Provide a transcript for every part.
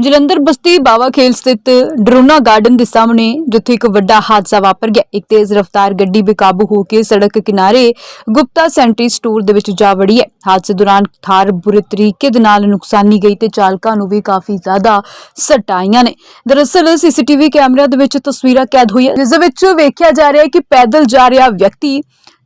ਜਲੰਧਰ ਬਸਤੀ ਬਾਵਾ ਖੇਲ ਸਥਿਤ ਡਰੋਨਾ ਗਾਰਡਨ ਦੇ ਸਾਹਮਣੇ ਜਿੱਥੇ ਇੱਕ ਵੱਡਾ ਹਾਦਸਾ ਵਾਪਰ ਗਿਆ। ਇੱਕ ਤੇਜ਼ ਰਫ਼ਤਾਰ ਗੱਡੀ ਬੇਕਾਬੂ ਹੋ ਕੇ ਸੜਕ ਕਿਨਾਰੇ ਗੁਪਤਾ ਸੈਂਟਰੀ ਸਟੋਰ ਦੇ ਵਿੱਚ ਜਾ ਵੜੀ ਹੈ। ਹਾਦਸੇ ਦੌਰਾਨ ਥਾਰ ਬੁਰੇ ਤਰੀਕੇ ਦੇ ਨਾਲ ਨੁਕਸਾਨੀ ਗਈ ਤੇ ਚਾਲਕਾਂ ਨੂੰ ਵੀ ਕਾਫੀ ਜ਼ਿਆਦਾ ਸੱਟਾਂ ਆਈਆਂ ਨੇ। ਦਰਅਸਲ ਸੀਸੀਟੀਵੀ ਕੈਮਰਿਆਂ ਦੇ ਵਿੱਚ ਤਸਵੀਰਾਂ ਕੈਦ ਹੋਈਆਂ। ਜਿਸ ਦੇ ਵਿੱਚ ਵੇਖਿਆ ਜਾ ਰਿਹਾ ਹੈ ਕਿ ਪੈਦਲ ਜਾ ਰਿਹਾ ਵਿਅਕਤੀ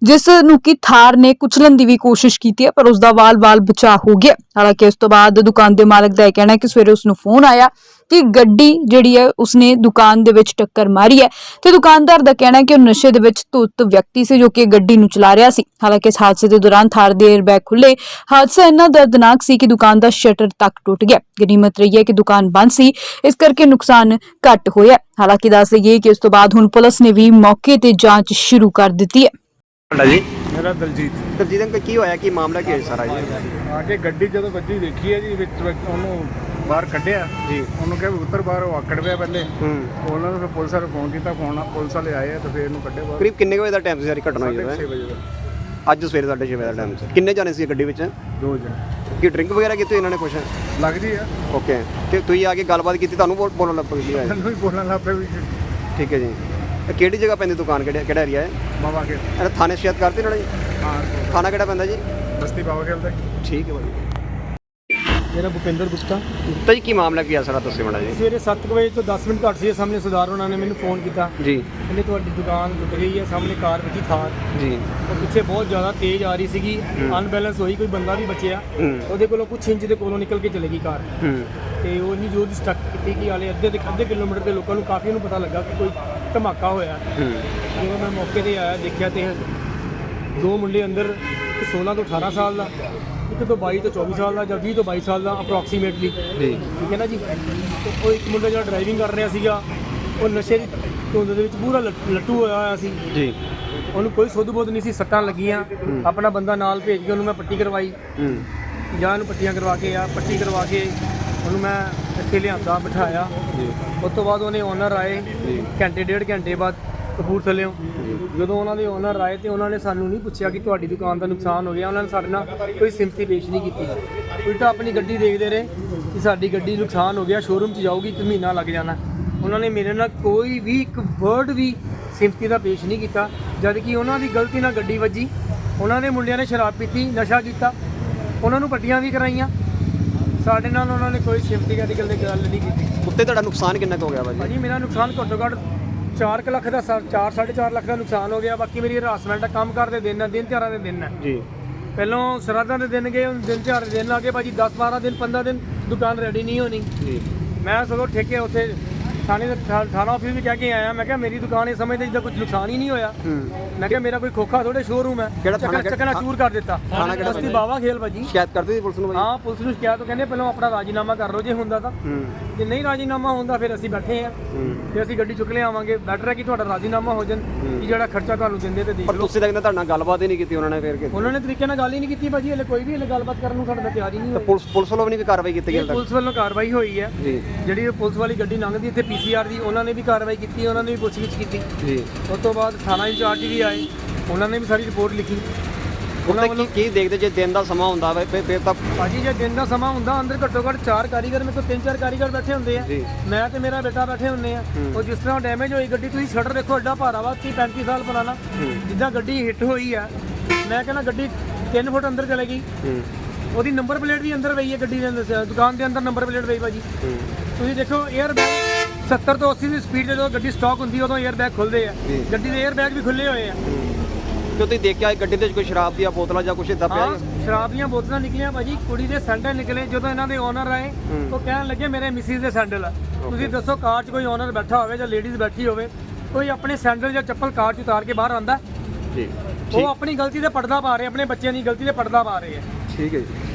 ਜਿਸ ਨੂੰ ਕਿ ਥਾਰ ਨੇ ਕੁਚਲਣ ਦੀ ਵੀ ਕੋਸ਼ਿਸ਼ ਕੀਤੀ ਹੈ, ਪਰ ਉਸ ਦਾ ਵਾਲ-ਵਾਲ ਬਚਾ ਹੋ ਗਿਆ। ਹਾਲਾਂਕਿ ਉਸ ਤੋਂ ਬਾਅਦ ਦੁਕਾਨ ਦੇ ਮਾਲਕ ਦਾ ਇਹ ਕਹਿਣਾ ਹੈ ਕਿ ਸਵੇਰੇ ਉਸ ਨੂੰ ਫੋਨ ਆਇਆ ਕਿ ਗੱਡੀ ਜਿਹੜੀ ਹੈ, ਉਸਨੇ ਦੁਕਾਨ ਦੇ ਵਿੱਚ ਟੱਕਰ ਮਾਰੀ ਹੈ ਤੇ ਦੁਕਾਨਦਾਰ ਦਾ ਕਹਿਣਾ ਹੈ ਕਿ ਉਹ ਨਸ਼ੇ ਦੇ ਵਿੱਚ ਧੁੱਤ ਵਿਅਕਤੀ ਸੀ ਜੋ ਕਿ ਗੱਡੀ ਨੂੰ ਚਲਾ ਰਿਹਾ ਸੀ। ਹਾਲਾਂਕਿ ਇਸ ਹਾਦਸੇ ਦੇ ਦੌਰਾਨ ਥਾਰ ਦੇ 에ਅਰਬੈਗ ਖੁੱਲੇ ਹਾਦਸਾ ਇੰਨਾ ਦਰਦਨਾਕ ਸੀ ਕਿ ਦੁਕਾਨ ਦਾ ਸ਼ਟਰ ਤੱਕ ਟੁੱਟ ਗਿਆ। ਗਨੀਮਤ ਰਹੀ ਹੈ ਕਿ ਦੁਕਾਨ ਬੰਦ ਸੀ, ਇਸ ਕਰਕੇ ਨੁਕਸਾਨ ਘੱਟ ਹੋਇਆ। ਹਾਲਾਂਕਿ ਦੱਸ ਦਈਏ ਕਿ ਉਸ ਤੋਂ ਬਾਅਦ ਹੁਣ ਪੁਲਿਸ ਨੇ ਵੀ ਮੌਕੇ ਤੇ ਜਾਂਚ ਸ਼ੁਰੂ ਕਰ ਦਿੱਤੀ ਹੈ। ਤੁਹਾਡਾ ਜੀ? ਮੇਰਾ ਦਲਜੀਤ ਦਲਜੀਤ ਅੰਕਲ ਕੀ ਹੋਇਆ? ਕੀ ਮਾਮਲਾ ਕੀ ਹੈ ਸਾਰਾ ਜੀ? ਆ ਕੇ ਗੱਡੀ ਜਦੋਂ ਵੱਜੀ ਦੇਖੀ ਹੈ ਜੀ ਵਿੱਚ ਵਿੱਚ ਉਹਨੂੰ ਬਾਹਰ ਕੱਢਿਆ। ਜੀ। ਉਹਨੂੰ ਕਿਹਾ ਵੀ ਉੱਤਰ ਬਾਹਰ ਉਹ ਆਕੜ ਪਿਆ ਪਹਿਲੇ। ਹੂੰ। ਉਹਨਾਂ ਨੂੰ ਫਿਰ ਪੁਲਿਸ ਵਾਲੇ ਫੋਨ ਕੀਤਾ ਫੋਨ ਆ ਪੁਲਿਸ ਵਾਲੇ ਆਏ ਆ ਤੇ ਫਿਰ ਇਹਨੂੰ ਕੱਢੇ ਬਾਹਰ। ਕਰੀਬ ਕਿੰਨੇ ਕੁ ਵਜੇ ਦਾ ਟਾਈਮ ਸੀ ਸਾਰੀ ਘਟਨਾ ਹੋਈ ਹੈ? ਵਜੇ ਦਾ। ਅੱਜ ਸਵੇਰੇ 6:30 ਵਜੇ ਦਾ ਟਾਈਮ ਸੀ। ਕਿੰਨੇ ਜਾਣੇ ਸੀ ਗੱਡੀ ਵਿੱਚ? ਦੋ ਜਣ। ਕੀ ਡਰਿੰਕ ਵਗੈਰਾ ਕੀਤੀ ਇਹਨਾਂ ਨੇ ਕੁਛ? ਲੱਗਦੀ ਆ। ਓਕੇ ਤੇ ਤੁਸੀਂ ਆ ਕੇ ਗੱਲਬਾਤ ਕੀਤੀ ਤੁਹਾਨੂੰ ਬੋਲ- ਬੋਲਣ ਲੱਗ ਪਈ ਮੈਨੂੰ ਵੀ ਬੋਲਣ ਲੱਗ ਪਿਆ ਵੀ ਠੀਕ ਹੈ ਜੀ। ਇਹ ਕਿਹੜੀ ਜਗ੍ਹਾ ਪੈਂਦੀ ਦੁਕਾਨ? ਕਿਹੜਾ ਕਿਹੜਾ ਏਰੀਆ ਹੈ ਬਾਬਾ ਕੇ ਇਹ ਥਾਣੇ ਸ਼ਿਕਾਇਤ ਕਰਤੀ ਜੀ? ਹਾਂ ਥਾਣਾ ਕਿਹੜਾ ਪੈਂਦਾ ਜੀ? ਬਸਤੀ ਬਾਬਾ ਖੇਲ ਦਾ। ਠੀਕ ਹੈ ਭਾਈ ਮੇਰਾ ਭੁਪਿੰਦਰ ਗੁਪਤਾ। ਤਾਂ ਜੀ ਕੀ ਮਾਮਲਾ ਕੀ ਆ ਸਾਰਾ ਦੱਸਿਓ ਮਾੜਾ ਜੀ ਸਵੇਰੇ 7 ਵਜੇ ਤੋਂ 10 ਮਿੰਟ ਘੱਟ ਸੀ ਸਾਹਮਣੇ ਸਰਦਾਰ ਉਹਨਾਂ ਨੇ ਮੈਨੂੰ ਫੋਨ ਕੀਤਾ। ਜੀ। ਕਹਿੰਦੇ ਤੁਹਾਡੀ ਦੁਕਾਨ ਟੁੱਟ ਗਈ ਹੈ ਸਾਹਮਣੇ ਕਾਰ ਵਿੱਚ ਥਾਰ। ਜੀ। ਉਹ ਪਿੱਛੇ ਬਹੁਤ ਜ਼ਿਆਦਾ ਤੇਜ਼ ਆ ਰਹੀ ਸੀਗੀ। ਅਨਬੈਲੈਂਸ ਹੋਈ ਕੋਈ ਬੰਦਾ ਵੀ ਬਚਿਆ। ਉਹਦੇ ਕੋਲੋਂ ਕੁਛ ਇੰਚ ਦੇ ਕੋਲੋਂ ਨਿਕਲ ਕੇ ਚਲੇਗੀ ਕਾਰ। ਹੂੰ। ਤੇ ਉਹ ਇੰਨੀ ਜ਼ੋਰ ਦੀ ਸਟਕ ਕੀਤੀ ਕਿ ਹਾਲੇ ਅੱਧੇ ਦੇ ਅੱਧੇ ਕਿਲੋਮੀਟਰ ਦੇ ਲੋਕਾਂ ਨੂੰ ਕਾਫੀ ਨੂੰ ਪਤਾ ਲੱਗਾ ਕਿ ਕੋਈ ਧਮਾਕਾ ਹੋਇਆ। ਹੂੰ। ਜਦੋਂ ਮੈਂ ਮੌਕੇ ਤੇ ਆਇਆ ਦੇਖਿਆ ਤੇ ਦੋ ਮੁੰਡੇ ਅੰਦਰ ਇੱਕ 16 ਤੋਂ 18 ਸਾਲ ਦਾ ਇੱਕ ਤੋਂ 22 ਤੋਂ 24 ਸਾਲ ਦਾ ਜਾਂ 20 ਤੋਂ 22 ਸਾਲ ਦਾ ਅਪਰੋਕਸੀਮੇਟਲੀ ਜੀ। ਠੀਕ ਹੈ ਨਾ ਜੀ? ਤੇ ਉਹ ਇੱਕ ਮੁੰਡਾ ਜਿਹੜਾ ਡਰਾਈਵਿੰਗ ਕਰ ਰਿਹਾ ਸੀਗਾ ਉਹ ਨਸ਼ੇ ਦੀ ਧੁੰਦ ਦੇ ਵਿੱਚ ਪੂਰਾ ਲੱਟ- ਲੱਟੂ ਹੋਇਆ ਹੋਇਆ ਸੀ। ਜੀ। ਉਹਨੂੰ ਕੋਈ ਸੁੱਧ ਬੁੱਧ ਨਹੀਂ ਸੀ ਸੱਟਾਂ ਲੱਗੀਆਂ। ਆਪਣਾ ਬੰਦਾ ਨਾਲ ਭੇਜ ਕੇ ਉਹਨੂੰ ਮੈਂ ਪੱਟੀ ਕਰਵਾਈ। ਹੂੰ। ਜਾਂ ਉਹਨੂੰ ਪੱਟੀਆਂ ਕਰਵਾ ਕੇ ਆ ਪੱਟੀ ਕਰਵਾ ਕੇ ਉਹਨੂੰ ਮੈਂ ਇੱਥੇ ਲਿਆਂਦਾ ਬਿਠਾਇਆ। ਜੀ। ਉਸ ਤੋਂ ਬਾਅਦ ਉਹਨੇ ਓਨਰ ਆਏ ਘੰਟੇ ਡੇਢ ਘੰਟੇ ਬਾਅਦ ਕਪੂਰਥੱਲਿਓਂ ਜਦੋਂ ਉਹਨਾਂ ਦੇ ਓਨਰ ਆਏ ਤੇ ਉਹਨਾਂ ਨੇ ਸਾਨੂੰ ਨਹੀਂ ਪੁੱਛਿਆ ਕਿ ਤੁਹਾਡੀ ਦੁਕਾਨ ਦਾ ਨੁਕਸਾਨ ਹੋ ਗਿਆ। ਉਹਨਾਂ ਨੇ ਸਾਡੇ ਨਾਲ ਕੋਈ ਸਿੰਪਥੀ ਪੇਸ਼ ਨਹੀਂ ਕੀਤੀ। ਉਲਟਾ ਆਪਣੀ ਗੱਡੀ ਦੇਖਦੇ ਰਹੇ ਕਿ ਸਾਡੀ ਗੱਡੀ ਨੁਕਸਾਨ ਹੋ ਗਿਆ ਸ਼ੋਰੂਮ 'ਚ ਜਾਊਗੀ ਇੱਕ ਮਹੀਨਾ ਲੱਗ ਜਾਣਾ। ਉਹਨਾਂ ਨੇ ਮੇਰੇ ਨਾਲ ਕੋਈ ਵੀ ਇੱਕ ਵਰਡ ਵੀ ਸਿੰਪਥੀ ਦਾ ਪੇਸ਼ ਨਹੀਂ ਕੀਤਾ। ਜਦ ਕਿ ਉਹਨਾਂ ਦੀ ਗਲਤੀ ਨਾਲ ਗੱਡੀ ਵੱਜੀ। ਉਹਨਾਂ ਦੇ ਮੁੰਡਿਆਂ ਨੇ ਸ਼ਰਾਬ ਪੀਤੀ ਨਸ਼ਾ ਕੀਤਾ। ਉਹਨਾਂ ਨੂੰ ਪੱਟੀਆਂ ਵੀ ਕਰਾਈਆਂ। ਸਾਡੇ ਨਾਲ ਉਹਨਾਂ ਨੇ ਕੋਈ ਸਿੰਪਥੀ ਦੀ ਗੱਲ ਗੱਲ ਨਹੀਂ ਕੀਤੀ। ਉੱਤੇ ਤੁਹਾਡਾ ਨੁਕਸਾਨ ਕਿੰਨਾ ਕੁ ਹੋ ਗਿਆ ਭਾਜੀ? ਭਾਜੀ ਮੇਰਾ ਨੁਕਸਾਨ ਘੱਟੋ ਘੱਟ 4 ਲੱਖ ਦਾ 4 4.5 ਲੱਖ ਦਾ ਨੁਕਸਾਨ ਹੋ ਗਿਆ। ਬਾਕੀ ਮੇਰੀ ਹਰਾਸਮੈਂਟ ਦਾ ਕੰਮ ਕਰਦੇ ਦਿਨ ਆ ਦਿਨ ਤਿਉਹਾਰਾਂ ਦੇ ਦਿਨ ਆ। ਜੀ। ਪਹਿਲੋਂ ਸ਼ਰਾਧਾਂ ਦੇ ਦਿਨ ਗਏ ਹੁਣ ਦਿਨ ਤਿਉਹਾਰ ਦੇ ਦਿਨ ਆ ਗਏ। ਭਾਜੀ 10 12 ਦਿਨ 15 ਦਿਨ ਦੁਕਾਨ ਰੈਡੀ ਨਹੀਂ ਹੋਣੀ। ਜੀ। ਮੈਂ ਸਗੋਂ ਠੇਕੇ ਉੱਥੇ ਥਾਣੇ ਦੇ ਥਾ- ਥਾਣਾ ਆਫਿਸ ਵੀ ਕਹਿ ਕੇ ਆਇਆ ਮੈਂ ਕਿਹਾ ਮੇਰੀ ਦੁਕਾਨ ਇਹ ਸਮਝਦੇ ਜਿੱਦਾਂ ਕੁਝ ਨੁਕਸਾਨ ਹੀ ਨਹੀਂ ਹੋਇਆ। ਹੂੰ। ਮੈਂ ਕਿਹਾ ਮੇਰਾ ਕੋਈ ਖੋਖਾ ਥੋੜੇ ਸ਼ੋਰੂਮ ਹੈ। ਕਿਹੜਾ ਥਾਣਾ ਚੱਕਣਾ ਚੱਕਣਾ ਚੂਰ ਕਰ ਦਿੱਤਾ। ਥਾਣਾ ਕਿਹੜਾ ਬਸਤੀ ਬਾਵਾ ਖੇਲ ਭਾਜੀ। ਸ਼ਿਕਾਇਤ ਕਰਤੀ ਸੀ ਪੁਲਿਸ ਨੂੰ ਭਾਜੀ? ਹਾਂ ਪੁਲਿਸ ਨੂੰ ਸ਼ਿਕਾਇਤ ਤੋਂ ਕਹਿੰਦੇ ਪਹਿਲਾਂ ਆਪਣਾ ਰਾਜੀਨਾਮਾ ਕਰ ਲਓ ਜੇ ਹੁੰਦਾ ਤਾਂ। ਹੂੰ। ਜੇ ਨਹੀਂ ਰਾਜੀਨਾਮਾ ਹੁੰਦਾ ਫਿਰ ਅਸੀਂ ਬੈਠੇ ਆ ਹੂੰ। ਤੇ ਅਸੀਂ ਗੱਡੀ ਚੁੱਕ ਲਿਆਵਾਂਗੇ। ਬੈਟਰ ਹੈ ਕਿ ਤੁਹਾਡਾ ਰਾਜ਼ੀਨਾਮਾ ਹੋ ਜਾਣ ਕਿ ਜਿਹੜਾ ਖਰਚਾ ਤੁਹਾਨੂੰ ਦਿੰਦੇ ਤੇ ਦੇਖ ਪਰ ਤੁਸੀਂ ਤਾਂ ਕਹਿੰਦੇ ਤੁਹਾਡੇ ਨਾਲ ਗੱਲਬਾਤ ਹੀ ਨਹੀਂ ਕੀਤੀ ਉਹਨਾਂ ਨੇ ਫਿਰ ਕਿ ਉਹਨਾਂ ਨੇ ਤਰੀਕੇ ਨਾਲ ਗੱਲ ਹੀ ਨਹੀਂ ਕੀਤੀ ਭਾਜੀ ਹਲੇ ਕੋਈ ਵੀ ਹਲੇ ਗੱਲਬਾਤ ਕਰਨ ਨੂੰ ਸਾਡੇ ਨਾਲ ਤਿਆਰ ਹੀ ਨਹੀਂ ਤਾਂ ਹੋਈ ਪੁਲਿਸ ਪੁਲਿਸ ਵੱਲੋਂ ਵੀ ਨਹੀਂ ਕੋਈ ਕਾਰਵਾਈ ਕੀਤੀ ਗਈ ਇਹ ਹਾਲੇ ਪੁਲਿਸ ਵੱਲੋਂ ਕਾਰਵਾਈ ਹੋਈ ਹੈ। ਜੀ। ਜਿਹੜੀ ਇਹ ਪੁਲਿਸ ਵਾਲੀ ਗੱਡੀ ਲੰਘਦੀ ਇੱਥੇ ਪੀਸੀਆਰ ਦੀ ਉਹਨਾਂ ਨੇ ਵੀ ਕਾਰਵਾਈ ਕੀਤੀ ਉਹਨਾਂ ਨੇ ਵੀ ਪੁੱਛਗਿੱਛ ਕੀਤੀ। ਜੀ। ਉਸ ਤੋਂ ਬਾਅਦ ਥਾਣਾ ਇੰਚਾਰਜ ਵੀ ਆਏ ਉਹਨਾਂ ਨੇ ਵੀ ਸਾਰੀ ਰਿਪੋਰਟ ਲਿਖੀ। ਉੱਤੇ ਕੀ ਕੀ ਦੇਖਦੇ ਜੇ ਦਿਨ ਦਾ ਸਮਾਂ ਹੁੰਦਾ ਵਾ ਫਿਰ ਤਾਂ ਭਾਜੀ ਜੇ ਦਿਨ ਦਾ ਸਮਾਂ ਹੁੰਦਾ ਅੰਦਰ ਘੱਟੋ ਘੱਟ ਚਾਰ ਕਾਰੀਗਰ ਮੇਰੇ ਕੋਲ ਤਿੰਨ ਚਾਰ ਕਾਰੀਗਰ ਬੈਠੇ ਹੁੰਦੇ ਆ। ਮੈਂ ਤੇ ਮੇਰਾ ਬੇਟਾ ਬੈਠੇ ਹੁੰਦੇ ਆ। ਉਹ ਜਿਸ ਤਰ੍ਹਾਂ ਡੈਮੇਜ ਹੋਈ ਗੱਡੀ ਤੁਸੀਂ ਸ਼ਟਰ ਦੇਖੋ ਐਡਾ ਭਾਰਾ ਵਾ 30 35 ਸਾਲ ਪੁਰਾਣਾ। ਜਿੱਦਾਂ ਗੱਡੀ ਹਿੱਟ ਹੋਈ ਆ ਮੈਂ ਕਹਿੰਦਾ ਗੱਡੀ 3 ਫੁੱਟ ਅੰਦਰ ਚਲੇ ਗਈ। ਉਹਦੀ ਨੰਬਰ ਪਲੇਟ ਵੀ ਅੰਦਰ ਪਈ ਹੈ ਗੱਡੀ ਦੇ ਅੰਦਰ ਦੁਕਾਨ ਦੇ ਅੰਦਰ ਨੰਬਰ ਪਲੇਟ ਪਈ ਭਾਜੀ। ਤੁਸੀਂ ਦੇਖੋ 에ਅਰ ਬੈਗ 70 ਤੋਂ 80 ਦੀ ਸਪੀਡ ਤੇ ਜਦੋਂ ਗੱਡੀ ਸਟਾਕ ਹੁੰਦੀ ਉਦੋਂ 에ਅਰ ਬੈਗ ਖੁੱਲਦੇ ਆ। ਗੱਡੀ ਦੇ 에ਅਰ ਬੈਗ ਵੀ ਖੁੱਲੇ ਹੋਏ ਆ। ਤੇ ਤੁਸੀਂ ਦੇਖਿਆ ਇਹ ਗੱਡੀ ਦੇ ਵਿੱਚ ਕੋਈ ਸ਼ਰਾਬ ਦੀਆਂ ਬੋਤਲਾਂ ਜਾਂ ਕੁਝ ਇਦਾਂ ਪਿਆ ਹਾਂ ਸ਼ਰਾਬ ਦੀਆਂ ਬੋਤਲਾਂ ਨਿਕਲੀਆਂ ਭਾਜੀ। ਕੁੜੀ ਦੇ ਸੈਂਡਲ ਨਿਕਲੇ ਜਦੋਂ ਇਹਨਾਂ ਦੇ ਓਨਰ ਆਏ ਉਹ ਕਹਿਣ ਲੱਗੇ ਮੇਰੇ ਮਿਸਿਸ ਦੇ ਸੈਂਡਲ ਆ। ਤੁਸੀਂ ਦੱਸੋ ਕਾਰ 'ਚ ਕੋਈ ਓਨਰ ਬੈਠਾ ਹੋਵੇ ਜਾਂ ਲੇਡੀਜ਼ ਬੈਠੀ ਹੋਵੇ ਕੋਈ ਆਪਣੇ ਸੈਂਡਲ ਜਾਂ ਚੱਪਲ ਕਾਰ 'ਚ ਉਤਾਰ ਕੇ ਬਾਹਰ ਆਂਦਾ ਜੀ ਉਹ ਆਪਣੀ ਗਲਤੀ ਤੇ ਪਰਦਾ ਪਾ ਰਹੇ ਆਪਣੇ ਬੱਚਿਆਂ ਦੀ ਗਲਤੀ ਤੇ ਪਰਦਾ ਪਾ ਰਹੇ ਆ। ਠੀਕ ਹੈ ਜੀ।